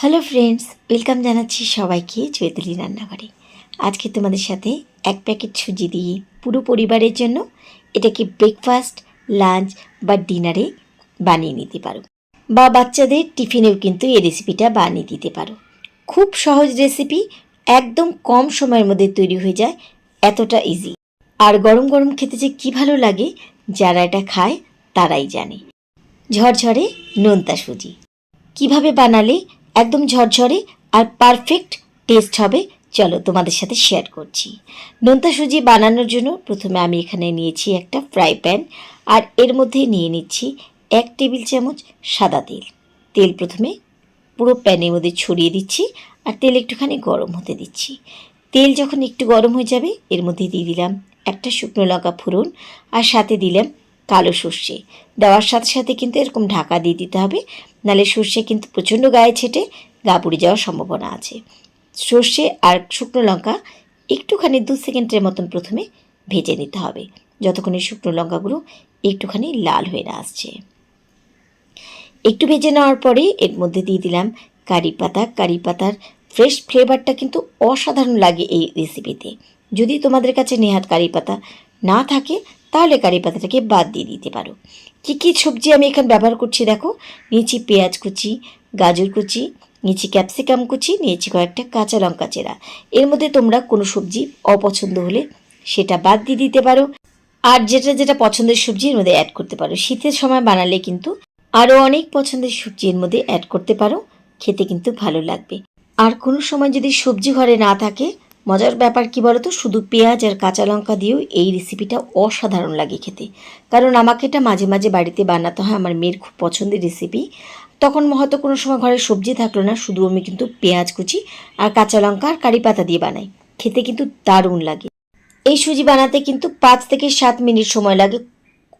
Hello friends, welcome জানাচ্ছি সবাইকে চৈতালি রান্নাঘরে। আজকে তোমাদের সাথে এক প্যাকেট সুজি দিয়ে পুরো পরিবারের জন্য এটাকে ব্রেকফাস্ট লাঞ্চ বা ডিনারে বানিয়ে নিতে পারো। বা বাচ্চাদের টিফিনেও কিন্তু এই রেসিপিটা বানিয়ে দিতে পারো। খুব সহজ রেসিপি একদম কম সময়ের মধ্যে তৈরি হয়ে যায়, এতটা ইজি আর গরম গরম খেতে যে কী ভালো লাগে, যারা এটা খায় তারাই জানে। ঝরঝরে নোনতা সুজি। কীভাবে বানালে একদম ঝরঝরে আর পারফেক্ট টেস্ট হবে। চলো তোমাদের সাথে শেয়ার করছি। নোনতা সুজি বানানোর জন্য প্রথমে আমি এখানে নিয়েছি একটা ফ্রাই প্যান আর এর মধ্যে নিয়ে নিচ্ছি এক টেবিল চামচ সাদা তেল। তেল প্রথমে পুরো প্যানের মধ্যে ছড়িয়ে দিচ্ছি আর তেল একটুখানি গরম হতে দিচ্ছি। তেল যখন একটু গরম হয়ে যাবে, এর মধ্যে দিয়ে দিলাম একটা শুকনো লঙ্কা ফোড়ন আর সাথে দিলাম কালো সর্ষে। দেওয়ার সাথে সাথে কিন্তু এরকম ঢাকা দিয়ে দিতে হবে নাহলে সর্ষে কিন্তু প্রচণ্ড গায়ে ছেটে গা পুড়ে যাওয়ার সম্ভাবনা আছে। সর্ষে আর শুকনো লঙ্কা একটুখানি দু সেকেন্ডের মতন প্রথমে ভেজে নিতে হবে, যতক্ষণ শুকনো লঙ্কাগুলো একটুখানি লাল হয়ে না আসছে। একটু ভেজে নেওয়ার পরে এর মধ্যে দিয়ে দিলাম কারি পাতা। কারি পাতার ফ্রেশ ফ্লেভারটা কিন্তু অসাধারণ লাগে এই রেসিপিতে যদি তোমাদের কাছে নেহাত কারি পাতা না থাকে তাহলে কারি পাতাটাকে বাদ দিয়ে দিতে পারো। কী কী সবজি আমি এখানে ব্যবহার করছি দেখো? নিয়েছি পেঁয়াজ কুচি, গাজর কুচি, নিয়েছি ক্যাপসিকাম কুচি, নিয়েছি কয়েকটা কাঁচা লঙ্কা চেরা। এর মধ্যে তোমরা কোনো সবজি অপছন্দ হলে সেটা বাদ দিয়ে দিতে পারো। আর যেটা যেটা পছন্দের সবজি এর মধ্যে অ্যাড করতে পারো। শীতের সময় বানালে কিন্তু আরও অনেক পছন্দের সবজি এর মধ্যে অ্যাড করতে পারো। খেতে কিন্তু ভালো লাগবে। আর কোনো সময় যদি সবজি ঘরে না থাকে মজার ব্যাপার কি বলতো? শুধু পেঁয়াজ আর কাঁচা লঙ্কা দিয়েও এই রেসিপিটা অসাধারণ লাগে খেতে। কারণ আমাকে এটা মাঝে মাঝে বাড়িতে বানাতে হয়, আমার মেয়ের খুব পছন্দের রেসিপি তখন হয়তো কোনো সময় ঘরে সবজি থাকল না, শুধু আমি কিন্তু পেঁয়াজ কুচি আর কাঁচা লঙ্কা আর কারি পাতা দিয়ে বানাই। খেতে কিন্তু দারুণ লাগে। এই সুজি বানাতে কিন্তু পাঁচ থেকে সাত মিনিট সময় লাগে।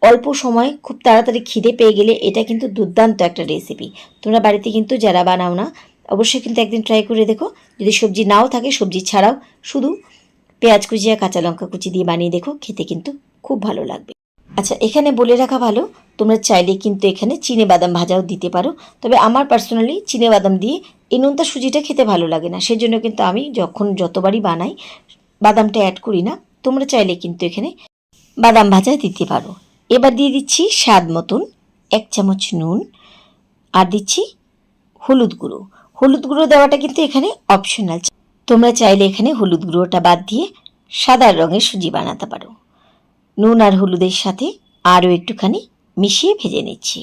অল্প সময়, খুব তাড়াতাড়ি খিদে পেয়ে গেলে এটা কিন্তু দুর্দান্ত একটা রেসিপি তোমরা বাড়িতে কিন্তু যারা বানাও না অবশ্যই কিন্তু একদিন ট্রাই করে দেখো। যদি সবজি নাও থাকে, সবজি ছাড়াও শুধু পেঁয়াজ কুচি আর কাঁচা লঙ্কা কুচি দিয়ে বানিয়ে দেখো, খেতে কিন্তু খুব ভালো লাগবে। আচ্ছা এখানে বলে রাখা ভালো, তোমরা চাইলে কিন্তু এখানে চিনে বাদাম ভাজাও দিতে পারো। তবে আমার পার্সোনালি চিনে বাদাম দিয়ে এই নোনতা সুজিটা খেতে ভালো লাগে না। সেজন্য কিন্তু আমি যখন যতবারই বানাই, বাদামটা অ্যাড করি না, তোমরা চাইলে কিন্তু এখানে বাদাম ভাজা দিতে পারো। এবার দিয়ে দিচ্ছি স্বাদ মতন এক চামচ নুন, আর দিচ্ছি হলুদ গুঁড়ো। হলুদ গুঁড়ো দেওয়াটা কিন্তু এখানে অপশনাল তোমরা চাইলে এখানে হলুদ গুঁড়োটা বাদ দিয়ে সাদা রঙের সুজি বানাতে পারো। নুন আর হলুদের সাথে আরও একটুখানি মিশিয়ে ভেজে নিচ্ছি।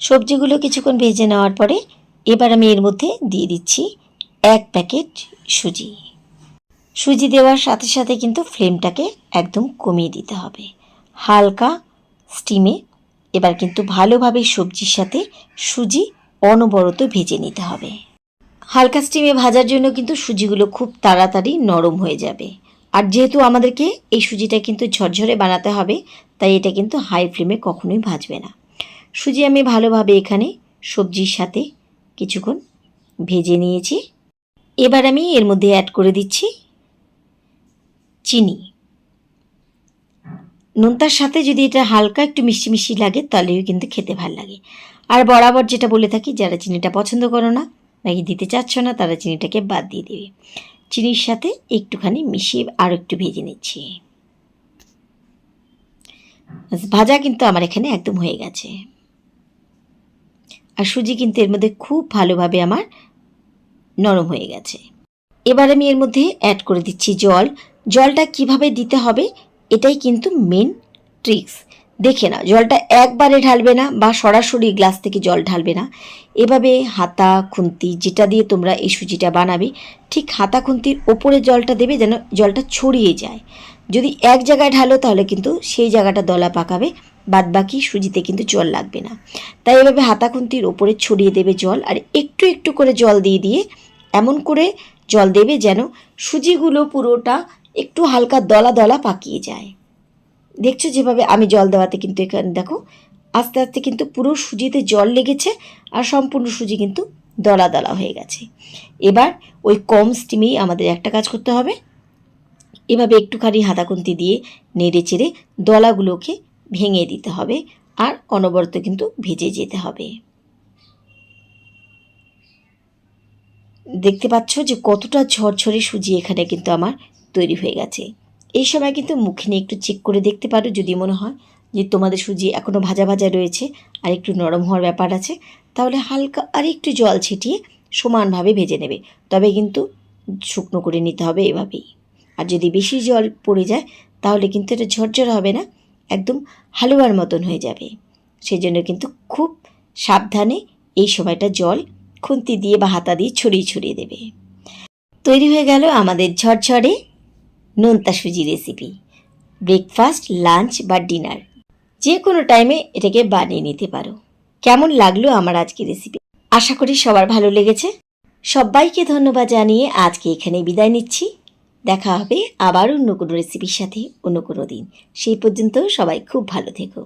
সবজিগুলো কিছুক্ষণ ভেজে নেওয়ার পরে এবার আমি এর মধ্যে দিয়ে দিচ্ছি এক প্যাকেট সুজি। সুজি দেওয়ার সাথে সাথে কিন্তু ফ্লেমটাকে একদম কমিয়ে দিতে হবে। হালকা স্টিমে এবার কিন্তু ভালোভাবে সবজির সাথে সুজি অনবরত ভেজে নিতে হবে। হালকা স্টিমে ভাজার জন্য কিন্তু সুজিগুলো খুব তাড়াতাড়ি নরম হয়ে যাবে। আর যেহেতু আমাদেরকে এই সুজিটা কিন্তু ঝরঝরে বানাতে হবে, তাই এটা কিন্তু হাই ফ্লেমে কখনোই ভাজবে না। সুজি আমি ভালোভাবে এখানে সবজির সাথে কিছুক্ষণ ভেজে নিয়েছি। এবার আমি এর মধ্যে অ্যাড করে দিচ্ছি চিনি। নোনতার সাথে যদি এটা হালকা একটু মিষ্টি মিষ্টি লাগে, তাহলেও কিন্তু খেতে ভালো লাগে। আর বরাবর যেটা বলে থাকি, যারা চিনিটা পছন্দ করো না, নাকি দিতে চাচ্ছ না, তারা চিনিটাকে বাদ দিয়ে দেবে। চিনির সাথে একটুখানি মিশিয়ে আর একটু ভেজে নিচ্ছি। ভাজা কিন্তু আমার এখানে একদম হয়ে গেছে। আর সুজি কিন্তু এর মধ্যে খুব ভালোভাবে আমার নরম হয়ে গেছে। এবার আমি এর মধ্যে অ্যাড করে দিচ্ছি জল। জলটা কীভাবে দিতে হবে, এটাই কিন্তু মেন ট্রিক্স দেখে না জলটা একবারে ঢালবে না বা সরাসরি গ্লাস থেকে জল ঢালবে না। এভাবে হাতা, খুন্তি যেটা দিয়ে তোমরা এই সুজিটা বানাবে, ঠিক হাতা, খুন্তির ওপরে জলটা দেবে যেন জলটা ছড়িয়ে যায়। যদি এক জায়গায় ঢালো তাহলে কিন্তু সেই জায়গাটা দলা পাকাবে বাদ বাকি সুজিতে কিন্তু জল লাগবে না। তাই এভাবে হাতা, খুন্তির ওপরে ছড়িয়ে দেবে জল আর একটু একটু করে জল দিয়ে দিয়ে এমন করে জল দেবে যেন সুজিগুলো পুরোটা একটু হালকা দলা দলা পাকিয়ে যায়। দেখছ যেভাবে আমি জল দেওয়াতে কিন্তু এখানে দেখো, আস্তে আস্তে কিন্তু পুরো সুজিতে জল লেগেছে আর সম্পূর্ণ সুজি কিন্তু দলা দলা হয়ে গেছে। এবার ওই কম স্টিমেই আমাদের একটা কাজ করতে হবে। এভাবে একটুখানি হাতাকুন্তি দিয়ে নেড়ে চেড়ে দলাগুলোকে ভেঙে দিতে হবে আর অনবরত কিন্তু ভেজে যেতে হবে। দেখতে পাচ্ছ যে কতটা ঝরঝরে সুজি এখানে কিন্তু আমার তৈরি হয়ে গেছে। এই সময় কিন্তু মুখে নিয়ে একটু চেক করে দেখতে পারো যদি মনে হয় যে তোমাদের সুজি এখনও ভাজা ভাজা রয়েছে আর একটু নরম হওয়ার ব্যাপার আছে। তাহলে হালকা আর একটু জল ছিটিয়ে সমানভাবে ভেজে নেবে। তবে কিন্তু শুকনো করে নিতে হবে এভাবেই। আর যদি বেশি জল পড়ে যায়, তাহলে কিন্তু এটা ঝরঝর হবে না, একদম হালুয়ার মতন হয়ে যাবে। সেই জন্য কিন্তু খুব সাবধানে এই সময়টা জল খুন্তি দিয়ে বা হাতা দিয়ে ছড়িয়ে ছড়িয়ে দেবে। তৈরি হয়ে গেল আমাদের ঝরঝরে নোনতা সুজি রেসিপি ব্রেকফাস্ট লাঞ্চ বা ডিনার যে কোনো টাইমে এটাকে বানিয়ে নিতে পারো। কেমন লাগল আমার আজকে রেসিপি আশা করি সবার ভালো লেগেছে। সবাইকে ধন্যবাদ জানিয়ে আজকে এখানে বিদায় নিচ্ছি। দেখা হবে আবার অন্য কোনো রেসিপির সাথে অন্য কোনো দিন। সেই পর্যন্ত সবাই খুব ভালো থেকো।